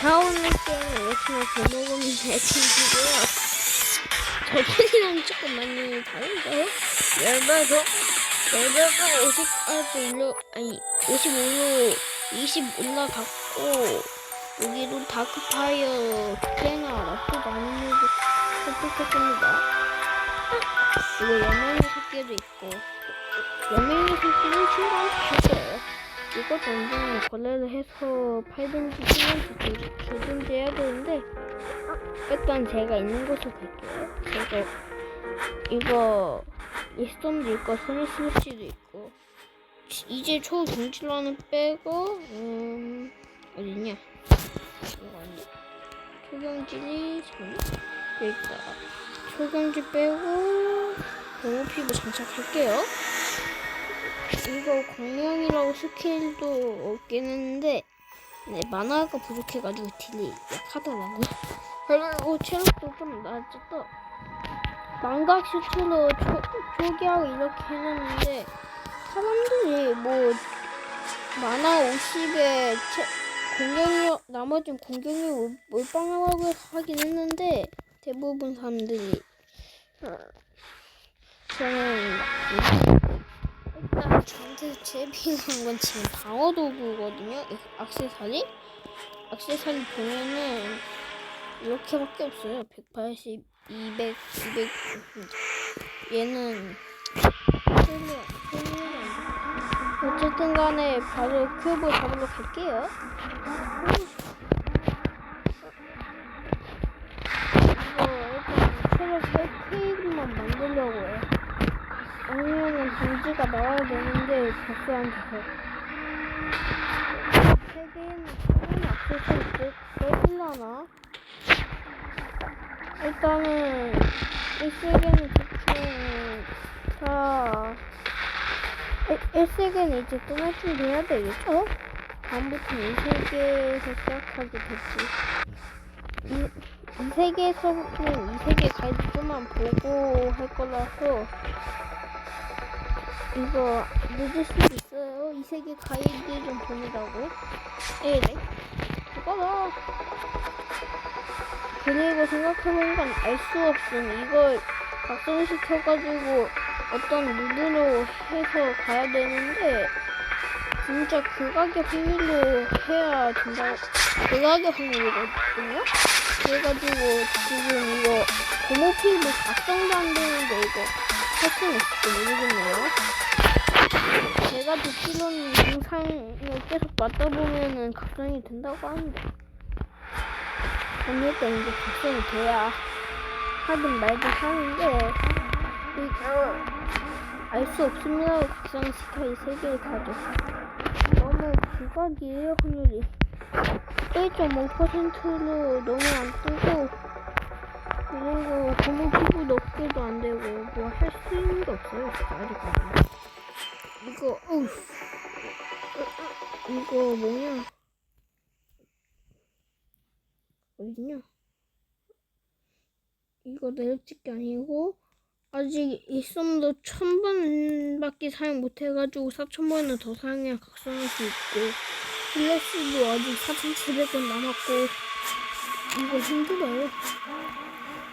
자 오늘 게임은 이렇게 제목은 애칭이고요 저번이랑 조금 많이 다른데요? 열배도 열배가 50까지 올려 아니 55로 20 올라갔고 여기도 다크파이어 꽤나 나쁘지 않은 일도 획득했습니다 이거 여명의 새끼도 있고 여명의 새끼는 친구한테 줄 거예요 이것 언제는 거래를 해서 팔든지 쓰든지 주든지 해야 되는데 일단 제가 있는 곳으로 갈게요. 제가 이거 리스톰도 있고 스미스미치도 있고. 이제 초경질러는 빼고 음 어딨냐? 이거 아니야. 초경질이 잠깐만 여기 있다. 초경질 빼고 보호 피부 장착할게요 이거 광명이라고 스킬도 없긴 했는데 네, 만화가 부족해가지고 딜이 약하더라고요. 그리고 체력도 좀 낮았다. 망각 슈트로 초, 초기하고 이렇게 해놨는데 사람들이 뭐 만화 50에 체, 공격력 나머지는 공격력 몰빵하고 하긴 했는데 대부분 사람들이 어, 저는 일단 저한테 제일 필요한 건 지금 방어 도구거든요. 이 악세사리. 악세사리 보면은 이렇게밖에 없어요. 180, 200, 200. 얘는 훌륭, 훌륭한. 어쨌든 간에 바로 큐브 잡으러 갈게요. 이거 일단 체력 100페이지만 만들려고 해요. 아니면은 반지가 나와야 되는데 보스한테서 세 개는 다른 악세사리 빼질라나? 일단은 이세 개는 대충 다 1세계는 이제 준비 해야 되겠죠? 다음부터는 2세계에서 시작하게 됐지. 이, 이 세계에서는 이 세계 가이드 좀만 보고 할 거라서 이거 늦을 수도 있어요. 이 세계 가이드 좀 보내라고. 에이, 네. 이거다. 그리고 생각해보는 건알 수 없음. 이걸 각성시켜가지고 어떤 루드로 해서 가야 되는데, 진짜 극악의 확률로 해야 된다. 극악의 확률이거든요? 그래가지고 지금 이거 고모피부 각성도 안 되는데 이거 할 수는 있을지 모르겠네요. 제가 듣기로는 영상을 계속 맞다 보면은 각성이 된다고 하는데 어쨌든 이제 각성이 돼야 하든 말든 하는데 알 수 없습니다. 각성시켜 이 세계를 가져 너무 극악이에요 확률이 1.5%로 너무 안 뜨고 그리고 고무 피부 높게도 안 되고 뭐 할 수 있는 게 없어요 아직까지 이거 어우. 이거 뭐냐? 어딨냐? 이거 내려찍기 아니고 아직 있음도 천 번밖에 사용 못해가지고 사천 번을 더 사용해야 각성할 수 있고 플래시도 아직 4,700원 남았고 이거 힘들어요.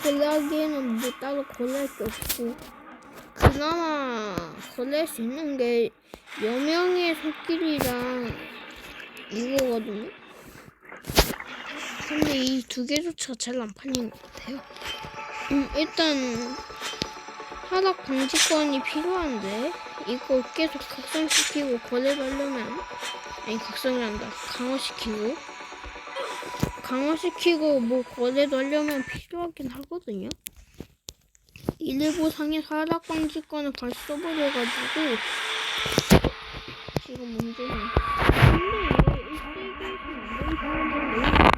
거래하기에는 뭐 따로 거래할 게 없고 그나마 거래할 수 있는 게 여명의 손길이랑 이거거든요. 근데 이 두 개조차 잘 안 팔리는 것 같아요. 음, 일단 하락 방지권이 필요한데 이거 계속 각성시키고 거래를 하려면 아니 각성이란다 강화시키고 강화시키고 뭐 거래도 하려면 필요하긴 하거든요 일일보상의 하락 방지권을 다시 써버려가지고 지금 문제는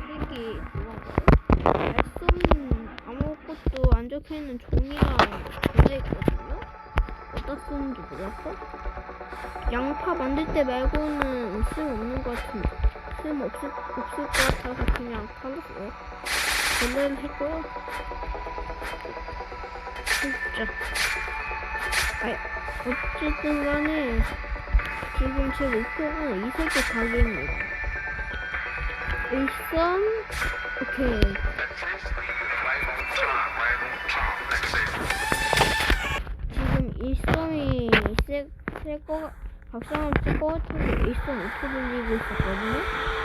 근데 이 사람들은 말씀 아무것도 안 적혀있는 종이랑 적혀있거든요? 어디다 쓰는지 몰랐어? 양파 만들 때 말고는 쓸모없는 것 같은데. 쓸모 없을, 것 같아서 그냥 팔았어요. 원래는 했고요 진짜. 아이 어쨌든 간에 지금 제 목표는 이 세계 가기입니다. 일선 오케이. 지금 일선이 셀거 박상은 셀거 같아서 일선 오토 돌리고 있었거든요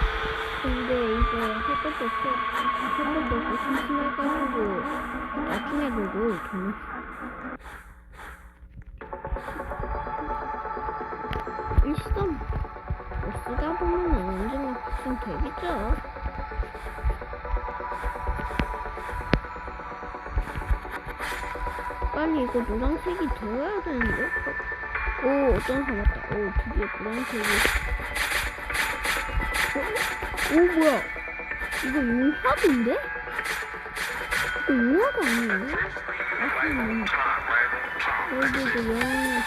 근데 이거 할 것도 없어 할 것도 없고 심심해가지고 나중에 보고 돈 일선 뭐 쓰다 보면 언젠가 박상 되겠죠 빨리 이거 노란색이 되어야 되는데? 어? 오, 어떤 사람 왔다. 오, 드디어 노란색이. 어? 오, 뭐야? 이거 용화인데? 이거 용화가 아니에요? 아시는 여기도 영화 음,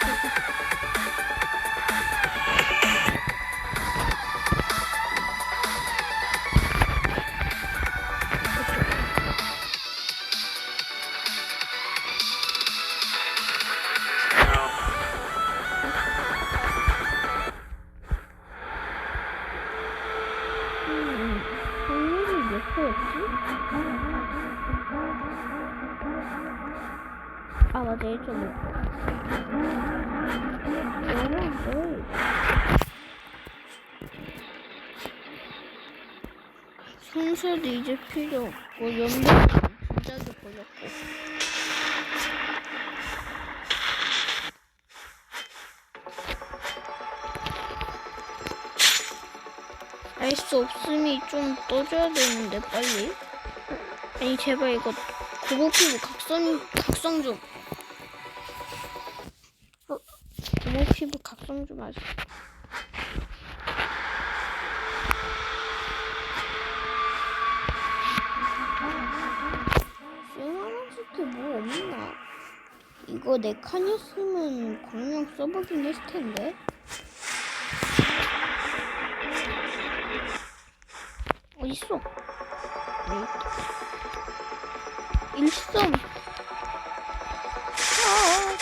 아, 맞아, 1.5%. 여러분들. 선수도 이제 필요 없고, 연봉 진작에 버렸고. 알 수 없음이 좀 떠줘야 되는데 빨리. 아니 제발 이거 피부 각성 각성 좀. 어, 피부 각성 좀 하자. 스킬 뭐 없나? 이거 내 칸이었으면 광명 써보긴 했을 텐데 어딨어? 있다. 일섬. 아.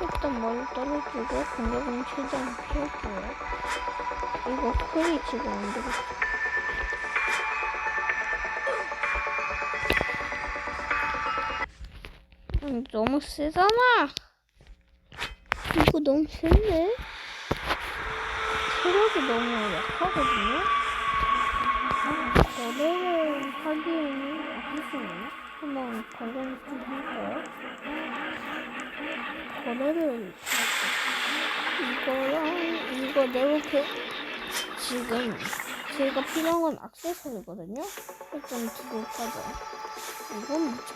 일단 머리 떨어지고 공격은 최대한 피할게요. 이거 큰이 지금 안 되겠어. 음, 너무 세잖아. 이거 너무 센데? 체력이 너무 약하거든요. 하기에는 하시네요. 한번 거래를 좀 할까요? 거래를 이거랑 이거 내가 지금 제가 필요한 건 액세서리거든요. 일단 두고 가자. 이건 자.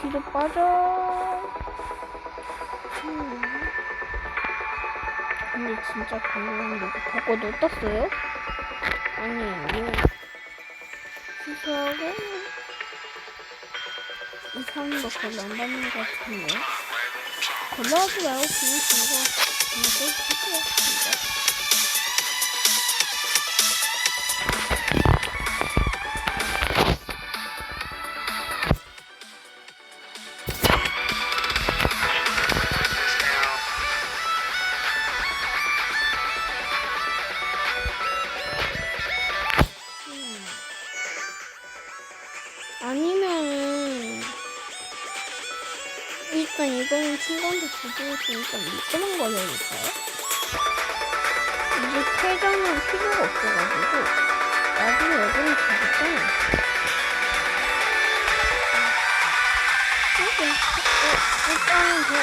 뒤로 빠져. 근데 진짜 궁금한 게 그거 너 떴어요? 아니, 뭐. 수사하고 이상한 거 별로 안 받는 것 같은데. 별로 하지 말고 그냥 그냥 떼주세요. 진짜. 충전도 부족했으니까 이거만 걸려야겠어요? 이제 퇴장은 필요가 없어가지고 나중에 여기는 가겠다 일단은 제가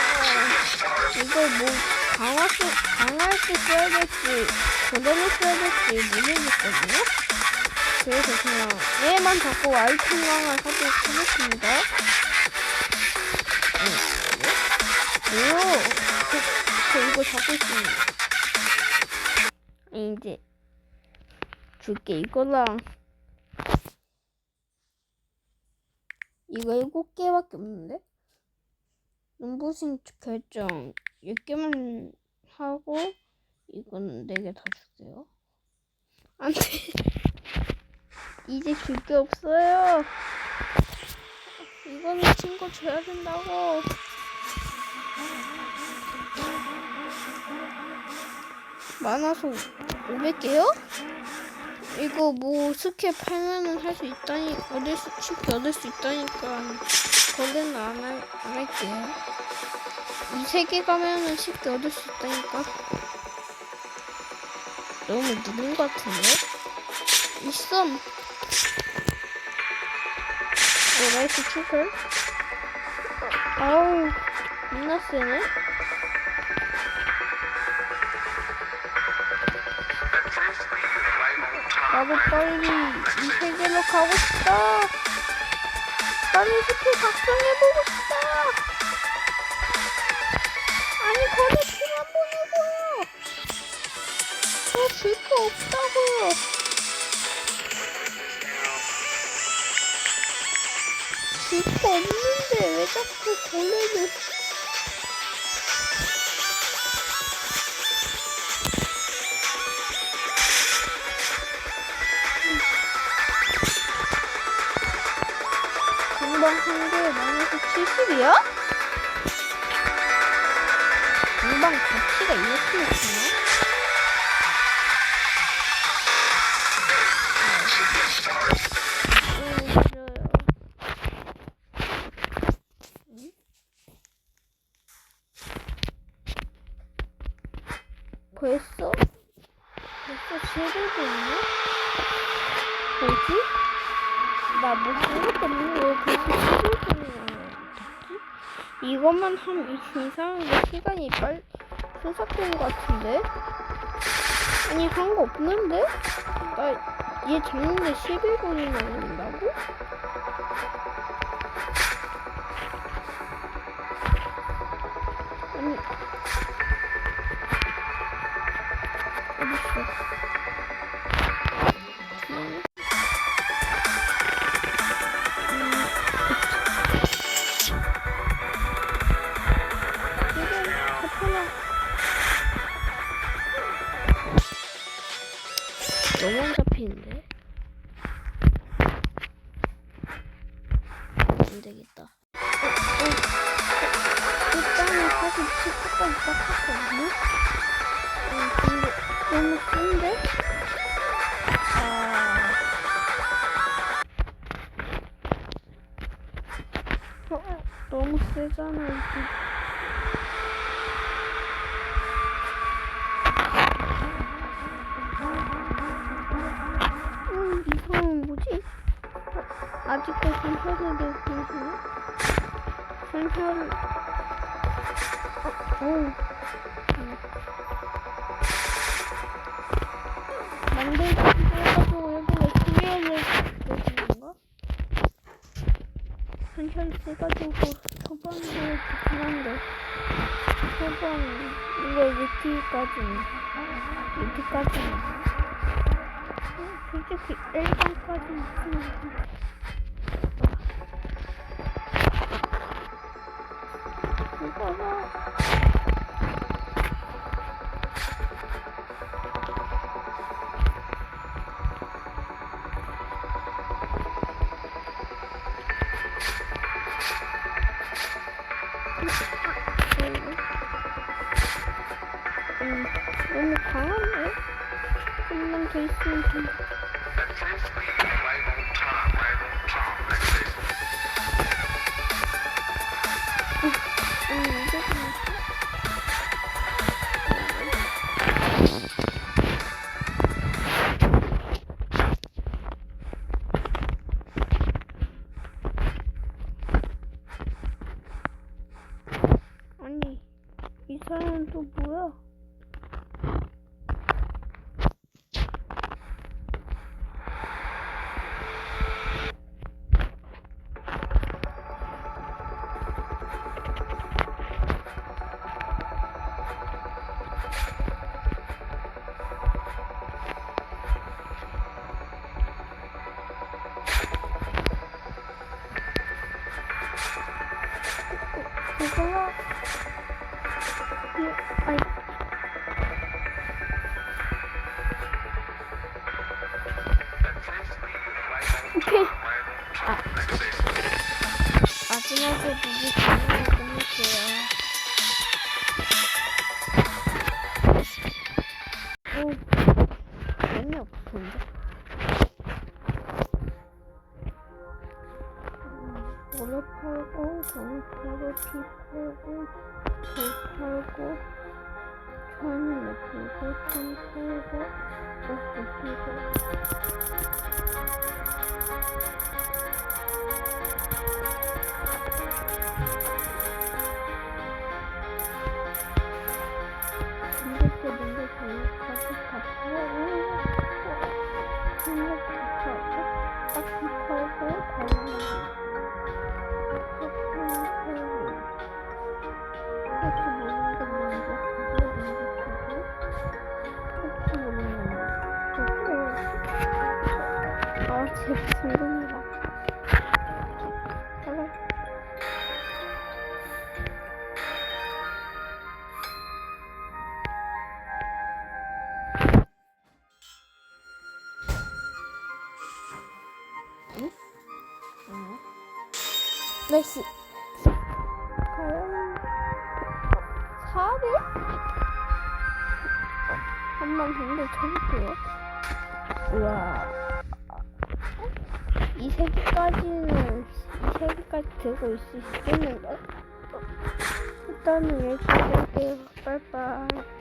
이걸 뭐 강할 수, 강할 수 써야 될지 그대로 써야 될지 모르겠거든요? 그래서 그냥 얘만 잡고 아이템 강을 하도록 하겠습니다. 네. 뭐요? 저, 저 이거 잡고 있습니다. 이제 줄게 이거랑 이거 일곱 개밖에 없는데? 눈부신 결정 10개만 하고 4개 더 줄게요. 안 돼. 이제 줄 게 없어요. 이거는 친구 줘야 된다고. 많아서 500개요? 이거 뭐 스킬 팔면은 할 수 있다니 얻을 수 쉽게 얻을 수 있다니까 거기는 안, 할, 안 할게요. 이 세 개 가면은 쉽게 얻을 수 있다니까. 너무 늦은 것 같은데? 있어. 오, 나이스 추설. 아우, 겁나 세네. 나도 빨리 이 세계로 가고 싶다. 빨리 스킬 각성해보고 싶다. 아니, 거기 핑한 보내고요. 저줄거 없다고요. 줄거 없는데 왜 자꾸 걸레를 70이야? 공방 가치가 이렇게 높구나? 음, 싫어요. 응? 벌써? 벌써 7일도 있네? 뭐지? 나뭐 생각도 없는데 왜 벌써 7일뿐이나 됐지? 하면 이- 이상하게 시간이 빨리 순삭된 것 같은데? 아니 한 거 없는데? 나 얘 잡는데 11분이나 걸린다고? 안 되겠다. 어, 어, 어, 일단은 다시 집까지 닦았거든요? 어, 근데 너무 센데? 아. 어, 어, 너무 세잖아, 이게. 산혈을 내고 있네? 산혈을, 어, 오. 음. 만들기 해가지고 여기 건가? 산혈 해가지고 초반에 좋긴 한데 초반 이거 위티까지는 위티까지는 솔직히 1번까지는 있으면 이거 바로 피 팔고 배 팔고 천을 팔고 천 팔고 옷도 팔고 이렇게 먼저 저기까지 다 팔고 이렇게 팔고 딱 400시 과연 400? 한번 근데 쳐볼게요. 우와. 이 세 개까지는 이 세 개까지 들고 있을 수 있겠는데? 일단은 여기까지 할게요. 빠이빠이.